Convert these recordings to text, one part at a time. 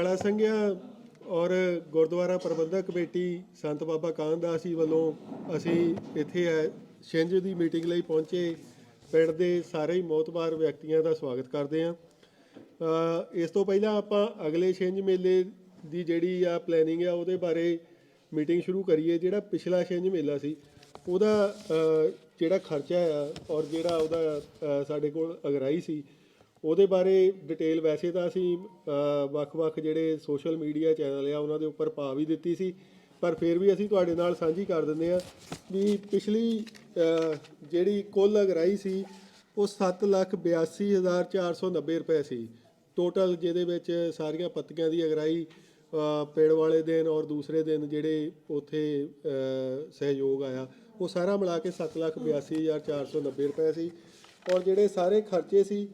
ਕਾਲਾ ਸੰਘਿਆ ਔਰ ਗੁਰਦੁਆਰਾ ਪ੍ਰਬੰਧਕ ਕਮੇਟੀ ਸੰਤ ਬਾਬਾ ਕਾਨਦਾਸ ਜੀ ਵੱਲੋਂ ਅਸੀਂ ਇੱਥੇ ਹੈ ਛਿੰਝ ਦੀ ਮੀਟਿੰਗ ਲਈ ਪਹੁੰਚੇ। ਪਿੰਡ ਦੇ ਸਾਰੇ ਹੀ ਮੋਤਬਾਰ ਵਿਅਕਤੀਆਂ ਦਾ ਸਵਾਗਤ ਕਰਦੇ ਹਾਂ। ਇਸ ਤੋਂ ਪਹਿਲਾਂ ਆਪਾਂ ਅਗਲੇ ਛਿੰਝ ਮੇਲੇ ਦੀ ਜਿਹੜੀ ਆ ਪਲੈਨਿੰਗ ਆ, ਉਹਦੇ ਬਾਰੇ ਮੀਟਿੰਗ ਸ਼ੁਰੂ ਕਰੀਏ। ਜਿਹੜਾ ਪਿਛਲਾ ਛਿੰਝ ਮੇਲਾ ਸੀ, ਉਹਦਾ ਜਿਹੜਾ ਖਰਚਾ ਆ ਔਰ ਜਿਹੜਾ ਉਹਦਾ ਸਾਡੇ ਕੋਲ ਅਗਰਾਈ ਸੀ ਉਹਦੇ ਬਾਰੇ ਡਿਟੇਲ ਵੈਸੇ ਤਾਂ ਅਸੀਂ ਵੱਖ-ਵੱਖ ਜਿਹੜੇ ਸੋਸ਼ਲ ਮੀਡੀਆ ਚੈਨਲ ਆ ਉਹਨਾਂ ਦੇ ਉੱਪਰ ਪਾ ਵੀ ਦਿੱਤੀ ਸੀ। ਪਰ ਫਿਰ ਵੀ ਅਸੀਂ ਤੁਹਾਡੇ ਨਾਲ ਸਾਂਝੀ ਕਰ ਦਿੰਦੇ ਆ ਵੀ ਪਿਛਲੀ ਜਿਹੜੀ ਕੁੱਲ ਅਗਰਾਈ ਸੀ ਉਹ 782490 ਰੁਪਏ ਸੀ। ਟੋਟਲ ਜਿਹਦੇ ਵਿੱਚ ਸਾਰੀਆਂ ਪੱਤੀਆਂ ਦੀ ਅਗਰਾਈ ਅ, ਪੇੜ ਵਾਲੇ ਦਿਨ ਔਰ ਦੂਸਰੇ ਦਿਨ ਜਿਹੜੇ ਉਥੇ ਸਹਿਯੋਗ ਆਇਆ ਉਹ ਸਾਰਾ ਮਿਲਾ ਕੇ 782490 ਰੁਪਏ ਸੀ। ਔਰ ਜਿਹੜੇ ਸਾਰੇ ਖਰਚੇ ਸੀ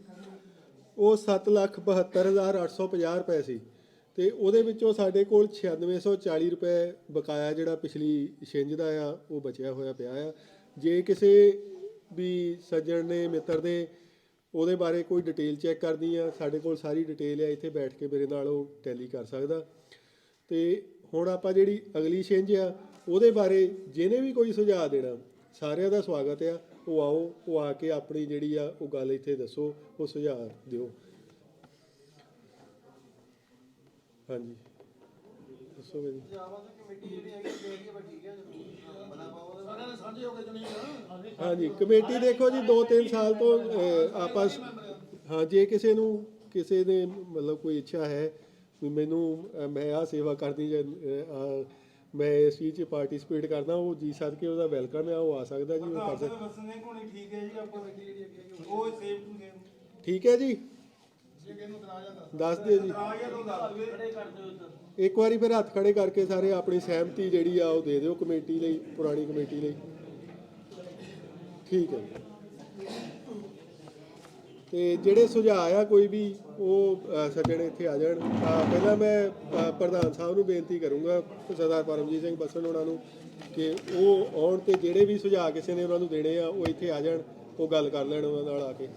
ਉਹ 772850 ਰੁਪਏ ਸੀ। ਤੇ ਉਹਦੇ ਵਿੱਚੋਂ ਸਾਡੇ ਕੋਲ 9640 ਰੁਪਏ ਬਕਾਇਆ ਜਿਹੜਾ ਪਿਛਲੀ ਛਿੰਝ ਦਾ ਆ, ਉਹ ਬਚਿਆ ਹੋਇਆ ਪਿਆ ਆ। ਜੇ ਕਿਸੇ ਵੀ ਸੱਜਣ ਨੇ, ਮਿੱਤਰ ਦੇ ਉਹਦੇ ਬਾਰੇ ਕੋਈ ਡਿਟੇਲ ਚੈੱਕ ਕਰਨੀ ਆ, ਸਾਡੇ ਕੋਲ ਸਾਰੀ ਡਿਟੇਲ ਆ, ਇੱਥੇ ਬੈਠ ਕੇ ਮੇਰੇ ਨਾਲ ਉਹ ਟੈਲੀ ਕਰ ਸਕਦਾ। ਤੇ ਹੁਣ ਆਪਾਂ ਜਿਹੜੀ ਅਗਲੀ ਛਿੰਝ ਆ, ਉਹਦੇ ਬਾਰੇ ਜਿਹਨੇ ਵੀ ਕੋਈ ਸੁਝਾਅ ਦੇਣਾ, ਸਾਰਿਆਂ ਦਾ ਸਵਾਗਤ ਆ। ਉਹ ਆਓ ਉਹ ਆ ਕੇ ਆਪਣੀ ਜਿਹੜੀ ਆ ਉਹ ਗੱਲ ਇੱਥੇ ਦੱਸੋ, ਉਹ ਸੁਝਾਅ ਦਿਓ। ਹਾਂਜੀ। ਦੱਸੋ ਮੇਰੀ ਹਾਂਜੀ, ਕਮੇਟੀ ਦੇਖੋ ਜੀ 2-3 ਸਾਲ ਤੋਂ ਆਪਸ ਹਾਂ, ਜੇ ਕਿਸੇ ਨੂੰ, ਕਿਸੇ ਨੇ ਮਤਲਬ ਕੋਈ ਇੱਛਾ ਹੈ, ਵੀ ਮੈਨੂੰ ਮੈਂ ਆ ਸੇਵਾ ਕਰਦੀ ਜਾਂ ਮੈਂ ਇਸ ਚੀਜ਼ 'ਚ ਪਾਰਟਿਸਿਪੇਟ ਕਰਦਾ ਉਹ ਜੀ ਸਦਕੇ ਉਹਦਾ ਵੈਲਕਮ ਹੈ ਉਹ ਆ ਸਕਦਾ ਜੀ ਉਹ ਕਰ ਸਕਦਾ। ਵਸਨੇ ਕੋਣੇ ਠੀਕ ਹੈ ਜੀ ਆਪਾਂ ਉਹ ਸੇਵ ਟੂ ਸੇਵ ਠੀਕ ਹੈ ਜੀ? ਜੇ ਕਿਹਨੂੰ ਤਰਾਜਾ ਦੱਸ ਦੱਸ ਦਿਓ ਜੀ। ਆ ਗਿਆ ਤੋਂ ਦੱਸ ਦੇ ਖੜੇ ਕਰ ਦਿਓ ਇੱਧਰ ਇੱਕ ਵਾਰੀ ਫਿਰ ਹੱਥ ਖੜੇ ਕਰਕੇ ਸਾਰੇ ਆਪਣੀ ਸਹਿਮਤੀ ਜਿਹੜੀ ਆ ਉਹ ਦੇ ਦਿਓ ਕਮੇਟੀ ਲਈ ਪੁਰਾਣੀ ਕਮੇਟੀ ਲਈ। ਠੀਕ ਹੈ ਜੀ। ਤੇ ਜਿਹੜੇ ਸੁਝਾਅ ਆ, ਕੋਈ ਵੀ ਉਹ ਸੱਜਣ ਇੱਥੇ ਆ ਜਾਣ। ਪਹਿਲਾਂ ਮੈਂ ਪ੍ਰਧਾਨ ਸਾਹਿਬ ਨੂੰ ਬੇਨਤੀ ਕਰੂੰਗਾ, ਸਰਦਾਰ ਪਰਮਜੀਤ ਸਿੰਘ ਬੱਸਣ ਉਹਨਾਂ ਨੂੰ, ਕਿ ਉਹ ਆਉਣ ਤੇ ਜਿਹੜੇ ਵੀ ਸੁਝਾਅ ਕਿਸੇ ਨੇ ਉਹਨਾਂ ਨੂੰ ਦੇਣੇ ਆ, ਉਹ ਇੱਥੇ ਆ ਜਾਣ, ਉਹ ਗੱਲ ਕਰ ਲੈਣ ਉਹਨਾਂ ਨਾਲ ਆ ਕੇ।